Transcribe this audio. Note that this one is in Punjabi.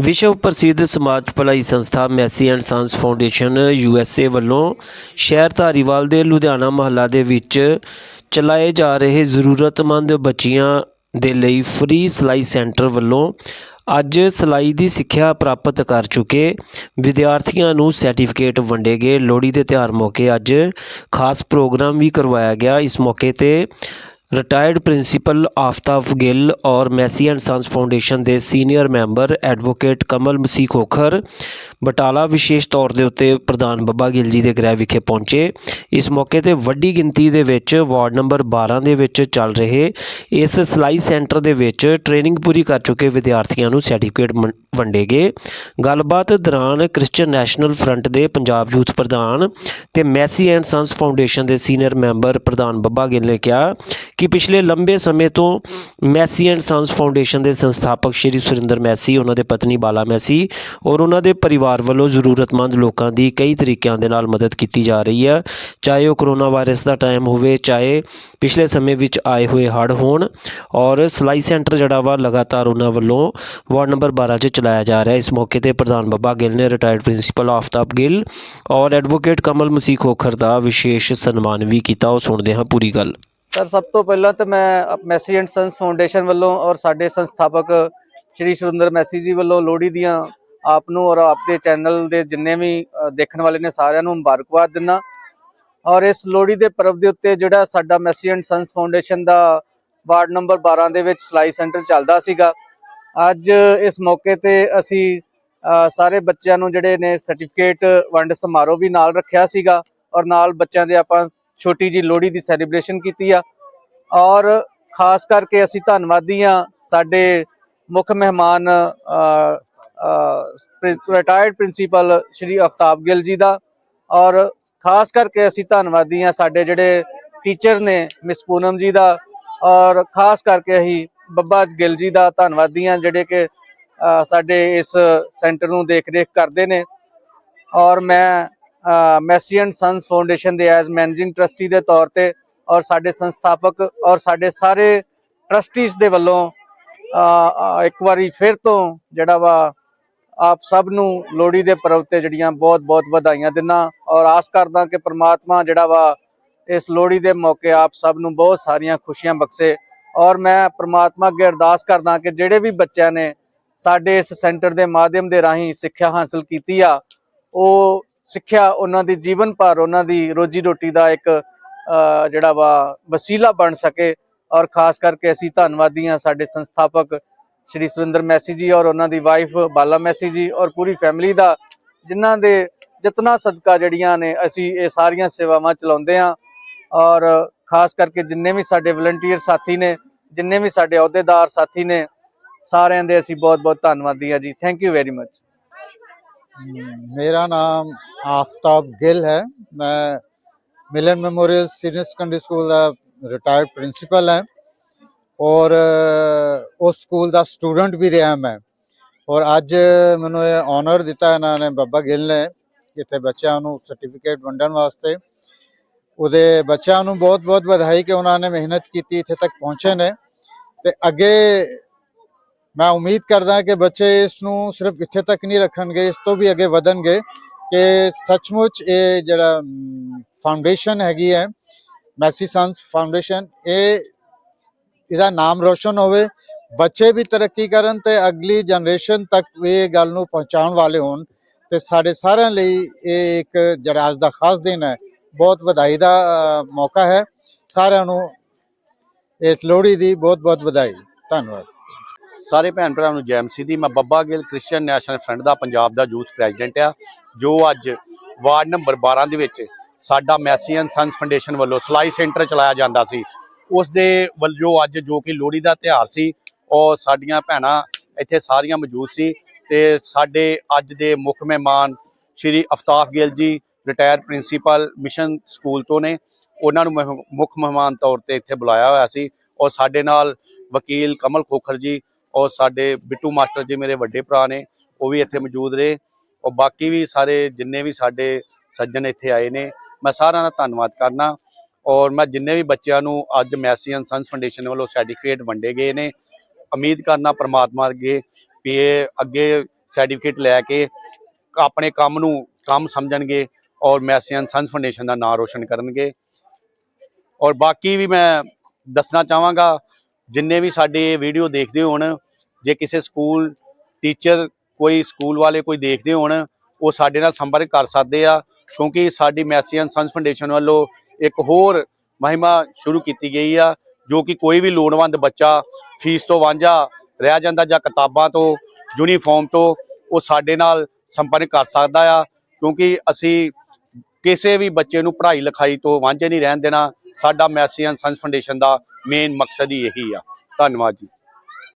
ਵਿਸ਼ਵ ਪ੍ਰਸਿੱਧ ਸਮਾਜ ਭਲਾਈ ਸੰਸਥਾ Massey and sons foundation U S A ਵੱਲੋਂ ਸ਼ਹਿਰ ਧਾਰੀਵਾਲ ਦੇ ਲੁਧਿਆਣਾ ਮਹੱਲਾ ਦੇ ਵਿੱਚ ਚਲਾਏ ਜਾ ਰਹੇ ਜ਼ਰੂਰਤਮੰਦ ਬੱਚੀਆਂ ਦੇ ਲਈ ਫ੍ਰੀ ਸਿਲਾਈ ਸੈਂਟਰ ਵੱਲੋਂ ਅੱਜ ਸਿਲਾਈ ਦੀ ਸਿੱਖਿਆ ਪ੍ਰਾਪਤ ਕਰ ਚੁੱਕੇ ਵਿਦਿਆਰਥੀਆਂ ਨੂੰ ਸਰਟੀਫਿਕੇਟ ਵੰਡੇ ਗਏ। ਲੋਹੜੀ ਦੇ ਤਿਉਹਾਰ ਮੌਕੇ ਅੱਜ ਖਾਸ ਪ੍ਰੋਗਰਾਮ ਵੀ ਕਰਵਾਇਆ ਗਿਆ। ਇਸ ਮੌਕੇ ਤੇ ਰਿਟਾਇਰਡ ਪ੍ਰਿੰਸੀਪਲ ਆਫਤਾਬ ਗਿੱਲ ਔਰ ਮੈਸੀ ਐਂਡ ਸੰਸ ਫਾਊਂਡੇਸ਼ਨ ਦੇ senior member advocate Kamal Masih Khokhar Batala ਵਿਸ਼ੇਸ਼ ਤੌਰ ਦੇ ਉੱਤੇ ਪ੍ਰਧਾਨ ਬੱਬਾ ਗਿੱਲ ਜੀ ਦੇ ਗ੍ਰਹਿ ਵਿਖੇ ਪਹੁੰਚੇ। ਇਸ ਮੌਕੇ ਤੇ ਵੱਡੀ ਗਿਣਤੀ ਦੇ ਵਿੱਚ ਵਾਰਡ ਨੰਬਰ 12 ਦੇ ਵਿੱਚ ਚੱਲ ਰਹੇ ਇਸ ਸਿਲਾਈ ਸੈਂਟਰ ਦੇ ਵਿੱਚ ਟ੍ਰੇਨਿੰਗ ਪੂਰੀ ਕਰ ਚੁੱਕੇ ਵਿਦਿਆਰਥੀਆਂ ਨੂੰ ਸਰਟੀਫਿਕੇਟ ਵੰਡੇ ਗਏ। ਗੱਲਬਾਤ ਦੌਰਾਨ ਕ੍ਰਿਸਚੀਅਨ ਨੈਸ਼ਨਲ ਫਰੰਟ ਦੇ ਪੰਜਾਬ ਯੂਥ ਪ੍ਰਧਾਨ ਤੇ ਮੈਸੀ ਐਂਡ ਸੰਸ ਫਾਊਂਡੇਸ਼ਨ ਦੇ ਸੀਨੀਅਰ ਮੈਂਬਰ ਪ੍ਰਧਾਨ ਬੱਬਾ ਗਿੱਲ ਨੇ ਕਿਹਾ ਕਿ ਪਿਛਲੇ ਲੰਬੇ ਸਮੇਂ ਤੋਂ ਮੈਸੀ ਐਂਡ ਸੰਸ ਫਾਊਂਡੇਸ਼ਨ ਦੇ ਸੰਸਥਾਪਕ ਸ਼੍ਰੀ ਸੁਰਿੰਦਰ ਮੈਸੀ, ਉਹਨਾਂ ਦੇ ਪਤਨੀ ਬਾਲਾ ਮੈਸੀ ਔਰ ਉਹਨਾਂ ਦੇ ਪਰਿਵਾਰ ਵੱਲੋਂ ਜ਼ਰੂਰਤਮੰਦ ਲੋਕਾਂ ਦੀ ਕਈ ਤਰੀਕਿਆਂ ਦੇ ਨਾਲ ਮਦਦ ਕੀਤੀ ਜਾ ਰਹੀ ਹੈ। ਚਾਹੇ ਉਹ ਕਰੋਨਾ ਵਾਇਰਸ ਦਾ ਟਾਈਮ ਹੋਵੇ, ਚਾਹੇ ਪਿਛਲੇ ਸਮੇਂ ਵਿੱਚ ਆਏ ਹੋਏ ਹੜ੍ਹ ਹੋਣ ਔਰ ਸਿਲਾਈ ਸੈਂਟਰ ਜਿਹੜਾ ਵਾ ਲਗਾਤਾਰ ਉਹਨਾਂ ਵੱਲੋਂ ਵਾਰਡ ਨੰਬਰ 12 'ਚ ਚਲਾਇਆ ਜਾ ਰਿਹਾ ਇਸ ਮੌਕੇ ਤੇ ਪ੍ਰਧਾਨ ਬੱਬਾ ਗਿੱਲ ਨੇ ਰਿਟਾਇਰਡ ਪ੍ਰਿੰਸੀਪਲ ਆਫਤਾਬ ਗਿੱਲ ਔਰ ਐਡਵੋਕੇਟ ਕਮਲ ਮਸੀਹ ਖੋਖਰ ਦਾ ਵਿਸ਼ੇਸ਼ ਸਨਮਾਨ ਵੀ ਕੀਤਾ। ਉਹ ਸੁਣਦੇ ਹਾਂ ਪੂਰੀ ਗੱਲ। ਸਰ, ਸਭ ਤੋਂ ਪਹਿਲਾਂ ਤਾਂ ਮੈਂ ਮੈਸੀ ਐਂਡ ਸੰਸ ਫਾਊਂਡੇਸ਼ਨ ਵੱਲੋਂ ਔਰ ਸਾਡੇ ਸੰਸਥਾਪਕ ਸ਼੍ਰੀ ਸੁਰਿੰਦਰ ਮੈਸੀ ਜੀ ਵੱਲੋਂ ਲੋਹੜੀ ਦੀਆਂ ਆਪ ਨੂੰ ਔਰ ਆਪਦੇ ਚੈਨਲ ਦੇ ਜਿੰਨੇ ਵੀ ਦੇਖਣ ਵਾਲੇ ਨੇ ਸਾਰਿਆਂ ਨੂੰ ਮੁਬਾਰਕਬਾਦ ਦਿੰਦਾ। ਔਰ ਇਸ ਲੋਹੜੀ ਦੇ ਪਰਵ ਦੇ ਉੱਤੇ ਜਿਹੜਾ ਸਾਡਾ ਮੈਸੀ ਐਂਡ ਸੰਸ ਫਾਊਂਡੇਸ਼ਨ ਦਾ ਵਾਰਡ ਨੰਬਰ 12 ਦੇ ਵਿੱਚ ਸਿਲਾਈ ਸੈਂਟਰ ਚੱਲਦਾ ਸੀਗਾ। ਅੱਜ ਇਸ ਮੌਕੇ ਤੇ ਅਸੀਂ ਸਾਰੇ ਬੱਚਿਆਂ ਨੂੰ ਜਿਹੜੇ ਨੇ ਸਰਟੀਫਿਕੇਟ ਵੰਡ ਸਮਾਰੋਹ ਵੀ ਨਾਲ ਰੱਖਿਆ ਸੀਗਾ। ਔਰ ਨਾਲ ਬੱਚਿਆਂ ਦੇ ਆਪਾਂ ਛੋਟੀ ਜੀ ਲੋਹੜੀ ਦੀ ਸੈਲੀਬ੍ਰੇਸ਼ਨ ਕੀਤੀ ਆ। ਔਰ ਖਾਸ ਕਰਕੇ ਅਸੀਂ ਧੰਨਵਾਦੀ ਆ ਸਾਡੇ ਮੁੱਖ ਮਹਿਮਾਨ ਰਿਟਾਇਰਡ ਪ੍ਰਿੰਸੀਪਲ ਸ਼੍ਰੀ ਅਫਤਾਬ ਗਿੱਲ ਜੀ ਦਾ। ਔਰ ਖਾਸ ਕਰਕੇ ਅਸੀਂ ਧੰਨਵਾਦੀ ਆ ਸਾਡੇ ਜਿਹੜੇ ਟੀਚਰ ਨੇ ਮਿਸ ਪੂਨਮ ਜੀ ਦਾ। ਔਰ ਖਾਸ ਕਰਕੇ ਅਸੀਂ ਬੱਬਾ ਗਿੱਲ ਜੀ ਦਾ ਧੰਨਵਾਦੀ ਆ ਜਿਹੜੇ ਕਿ ਸਾਡੇ ਇਸ ਸੈਂਟਰ ਨੂੰ ਦੇਖ ਰੇਖ ਕਰਦੇ ਨੇ। ਔਰ ਮੈਂ ਮੈਸੀ ਐਂਡ ਸੰਸ ਫਾਊਂਡੇਸ਼ਨ ਦੇ ਐਜ਼ ਮੈਨੇਜਿੰਗ ਟਰਸਟੀ ਦੇ ਤੌਰ ਤੇ ਔਰ ਸਾਡੇ ਸੰਸਥਾਪਕ ਔਰ ਸਾਡੇ ਸਾਰੇ ਟਰਸਟੀਜ਼ ਦੇ ਵੱਲੋਂ ਇੱਕ ਵਾਰੀ ਫਿਰ ਤੋਂ ਜਿਹੜਾ ਵਾ ਆਪ ਸਭ ਨੂੰ ਲੋਹੜੀ ਦੇ ਪਰਵ ਤੇ ਜਿਹੜੀਆਂ ਬਹੁਤ ਬਹੁਤ ਵਧਾਈਆਂ ਦਿੰਦਾ ਔਰ ਆਸ ਕਰਦਾ ਕਿ ਪ੍ਰਮਾਤਮਾ ਜਿਹੜਾ ਵਾ ਇਸ ਲੋਹੜੀ ਦੇ ਮੌਕੇ ਆਪ ਸਭ ਨੂੰ ਬਹੁਤ ਸਾਰੀਆਂ ਖੁਸ਼ੀਆਂ ਬਖਸ਼ੇ ਔਰ ਮੈਂ ਪ੍ਰਮਾਤਮਾ ਅੱਗੇ ਅਰਦਾਸ ਕਰਦਾ ਕਿ ਜਿਹੜੇ ਵੀ ਬੱਚਿਆਂ ਨੇ ਸਾਡੇ ਇਸ ਸੈਂਟਰ ਦੇ ਮਾਧਿਅਮ ਦੇ ਰਾਹੀਂ ਸਿੱਖਿਆ ਹਾਸਲ ਕੀਤੀ ਆ, ਉਹ ਸਿੱਖਿਆ ਉਹਨਾਂ ਦੇ, ਜੀਵਨ ਭਰ ਉਹਨਾਂ ਦੀ, ਰੋਜੀ ਰੋਟੀ ਦਾ ਇੱਕ ਜਿਹੜਾ ਵਾ ਵਸੀਲਾ ਬਣ ਸਕੇ ਔਰ ਖਾਸ ਕਰਕੇ ਅਸੀਂ ਧੰਨਵਾਦੀ ਹਾਂ ਸਾਡੇ ਸੰਸਥਾਪਕ ਸ਼੍ਰੀ ਸੁਰਿੰਦਰ ਮੈਸੀ ਜੀ ਔਰ ਉਹਨਾਂ ਦੀ ਵਾਈਫ ਬਾਲਾ ਮੈਸੀ ਜੀ ਔਰ ਪੂਰੀ ਫੈਮਿਲੀ ਦਾ, ਜਿਨ੍ਹਾਂ ਦੇ ਜਿਤਨਾ ਸਦਕਾ ਜੜੀਆਂ ਨੇ ਅਸੀਂ ਇਹ ਸਾਰੀਆਂ ਸੇਵਾਵਾਂ ਚਲਾਉਂਦੇ ਹਾਂ ਔਰ ਖਾਸ ਕਰਕੇ ਜਿੰਨੇ ਵੀ ਸਾਡੇ ਵਲੰਟੀਅਰ ਸਾਥੀ ਨੇ, ਜਿੰਨੇ ਵੀ ਸਾਡੇ ਅਹੁਦੇਦਾਰ ਸਾਥੀ ਨੇ, ਸਾਰਿਆਂ ਦੇ ਅਸੀਂ ਬਹੁਤ ਬਹੁਤ ਧੰਨਵਾਦੀ ਆ ਜੀ। ਥੈਂਕ ਯੂ ਵੈਰੀ ਮੱਚ ਮੇਰਾ ਨਾਮ आफ्ताब गिल है मैं Milan memorial senior secondary school ਦਾ ਰਿਟਾਇਰਡ ਪ੍ਰਿੰਸੀਪਲ ਹਾਂ ਔਰ ਅ, ਉਸ ਸਕੂਲ ਦਾ ਸਟੂਡੈਂਟ ਵੀ ਰਿਹਾ ਮੈਂ ਔਰ ਅੱਜ ਮੈਨੂੰ ਇਹ ਆਨਰ ਦਿੱਤਾ ਇਹਨਾਂ ਨੇ ਬੱਬਾ ਗਿੱਲ ਨੇ ਇੱਥੇ ਬੱਚਿਆਂ ਨੂੰ ਸਰਟੀਫਿਕੇਟ ਵੰਡਣ ਵਾਸਤੇ ਉਹਦੇ ਬੱਚਿਆਂ ਨੂੰ ਬਹੁਤ-ਬਹੁਤ ਵਧਾਈ ਕਿ ਉਹਨਾਂ ਨੇ ਮਿਹਨਤ ਕੀਤੀ ਇੱਥੇ ਤੱਕ ਪਹੁੰਚੇ ਨੇ ਤੇ ਅੱਗੇ ਮੈਂ ਉਮੀਦ ਕਰਦਾ ਕਿ ਬੱਚੇ ਇਸ ਨੂੰ ਸਿਰਫ ਇੱਥੇ ਤੱਕ ਨਹੀਂ ਰੱਖਣਗੇ ਇਸ ਤੋਂ ਵੀ ਅੱਗੇ ਵਧਣਗੇ ਕਿ ਸੱਚਮੁੱਚ ਇਹ ਜਿਹੜਾ ਫਾਊਂਡੇਸ਼ਨ ਹੈਗੀ ਹੈ, ਮੈਸੀ ਸੰਸ ਫਾਊਂਡੇਸ਼ਨ ਇਹ ਇਹਦਾ ਨਾਮ ਰੋਸ਼ਨ ਹੋਵੇ, ਬੱਚੇ ਵੀ ਤਰੱਕੀ ਕਰਨ ਤੇ ਅਗਲੀ ਜਨਰੇਸ਼ਨ ਤੱਕ ਇਹ ਗੱਲ ਨੂੰ ਪਹੁੰਚਾਉਣ ਵਾਲੇ ਹੋਣ ਤੇ ਸਾਡੇ ਸਾਰਿਆਂ ਲਈ ਇਹ ਇੱਕ ਜਿਹੜਾ ਅੱਜ ਦਾ ਖਾਸ ਦਿਨ ਹੈ। ਬਹੁਤ ਵਧਾਈ ਦਾ ਮੌਕਾ ਹੈ। ਸਾਰਿਆਂ ਨੂੰ ਇਸ ਲੋਹੜੀ ਦੀ ਬਹੁਤ ਬਹੁਤ ਵਧਾਈ। ਧੰਨਵਾਦ। ਸਾਰੇ ਭੈਣ ਭਰਾਵਾਂ ਨੂੰ ਜੈਮਸੀ ਦੀ। ਮੈਂ Babba Gill Christian national front ਦਾ ਪੰਜਾਬ ਦਾ ਯੂਥ ਪ੍ਰੈਜ਼ੀਡੈਂਟ ਆ, ਜੋ ਅੱਜ ਵਾਰਡ ਨੰਬਰ 12 ਦੇ ਵਿੱਚ ਸਾਡਾ ਮੈਸੀਅਨ ਐਂਡ ਸੰਸ ਫਾਊਂਡੇਸ਼ਨ ਵੱਲੋਂ ਸਲਾਈ ਸੈਂਟਰ ਚਲਾਇਆ ਜਾਂਦਾ ਸੀ। ਉਸ ਦੇ ਵੱਲ ਜੋ ਅੱਜ ਜੋ ਕਿ ਲੋਹੜੀ ਦਾ ਤਿਉਹਾਰ ਸੀ, ਉਹ ਸਾਡੀਆਂ ਭੈਣਾਂ ਇੱਥੇ ਸਾਰੀਆਂ ਮੌਜੂਦ ਸੀ ਤੇ ਸਾਡੇ ਅੱਜ ਦੇ ਮੁੱਖ ਮਹਿਮਾਨ ਸ਼੍ਰੀ ਅਫਤਾਫ Gill ji retire principal mission school ਤੋਂ ਨੇ। ਉਹਨਾਂ ਨੂੰ ਮਹਿ- ਮੁੱਖ ਮਹਿਮਾਨ ਤੌਰ ਤੇ ਇੱਥੇ ਬੁਲਾਇਆ ਹੋਇਆ ਸੀ। ਔਰ ਸਾਡੇ ਨਾਲ ਵਕੀਲ ਕਮਲ ਖੋਖਰ ਜੀ ਔਰ ਸਾਡੇ ਬਿੱਟੂ ਮਾਸਟਰ ਜੀ ਮੇਰੇ ਵੱਡੇ ਭਰਾ ਨੇ, ਉਹ ਵੀ ਇੱਥੇ ਮੌਜੂਦ ਰਹੇ। ਔਰ ਬਾਕੀ ਵੀ ਸਾਰੇ ਜਿੰਨੇ ਵੀ ਸਾਡੇ ਸੱਜਣ ਇੱਥੇ ਆਏ ਨੇ, ਮੈਂ ਸਾਰਿਆਂ ਦਾ ਧੰਨਵਾਦ ਕਰਨਾ। ਔਰ ਮੈਂ ਜਿੰਨੇ ਵੀ ਬੱਚਿਆਂ ਨੂੰ ਅੱਜ ਮੈਸੀਅਨ ਸੰਸ ਫਾਊਂਡੇਸ਼ਨ ਵੱਲੋਂ ਸਰਟੀਫਿਕੇਟ ਵੰਡੇ ਗਏ ਨੇ, ਉਮੀਦ ਕਰਨਾ ਪ੍ਰਮਾਤਮਾ ਅੱਗੇ ਵੀ ਇਹ ਅੱਗੇ ਸਰਟੀਫਿਕੇਟ ਲੈ ਕੇ ਆਪਣੇ ਕੰਮ ਨੂੰ ਕੰਮ ਸਮਝਣਗੇ ਔਰ ਮੈਸੀਅਨ ਸੰਸ ਫਾਊਂਡੇਸ਼ਨ ਦਾ ਨਾਮ ਰੋਸ਼ਨ ਕਰਨਗੇ। ਔਰ ਬਾਕੀ ਵੀ ਮੈਂ ਦੱਸਣਾ ਚਾਹਾਂਗਾ, ਜਿੰਨੇ ਵੀ ਸਾਡੇ ਵੀਡੀਓ ਦੇਖਦੇ ਹੋਣ ਜੇ ਕਿਸੇ ਸਕੂਲ ਟੀਚਰ ਕੋਈ ਸਕੂਲ ਵਾਲੇ ਕੋਈ ਦੇਖਦੇ ਹੋਣ, ਉਹ ਸਾਡੇ ਨਾਲ ਸੰਪਰਕ ਕਰ ਸਕਦੇ ਆ, ਕਿਉਂਕਿ ਸਾਡੀ ਮੈਸੀ ਸੰਸ ਫਾਊਂਡੇਸ਼ਨ ਵੱਲੋਂ ਇੱਕ ਹੋਰ ਮਹਿਮਾ ਸ਼ੁਰੂ ਕੀਤੀ ਗਈ ਆ, ਜੋ ਕਿ ਕੋਈ ਵੀ ਲੋੜਵੰਦ ਬੱਚਾ ਫੀਸ ਤੋਂ ਵਾਂਝਾ ਰਹਿ ਜਾਂਦਾ ਜਾਂ ਕਿਤਾਬਾਂ ਤੋਂ, ਯੂਨੀਫਾਰਮ ਤੋਂ, ਉਹ ਸਾਡੇ ਨਾਲ ਸੰਪਰਕ ਕਰ ਸਕਦਾ ਆ, ਕਿਉਂਕਿ ਅਸੀਂ ਕਿਸੇ ਵੀ ਬੱਚੇ ਨੂੰ ਪੜ੍ਹਾਈ ਲਿਖਾਈ ਤੋਂ ਵਾਂਝੇ ਨਹੀਂ ਰਹਿਣ ਦੇਣਾ, ਸਾਡਾ ਮੈਸੀਅਨ ਸੰਸ ਫਾਊਂਡੇਸ਼ਨ ਦਾ ਮੇਨ ਮਕਸਦ ਹੀ ਇਹੀ ਆ। ਧੰਨਵਾਦ ਜੀ।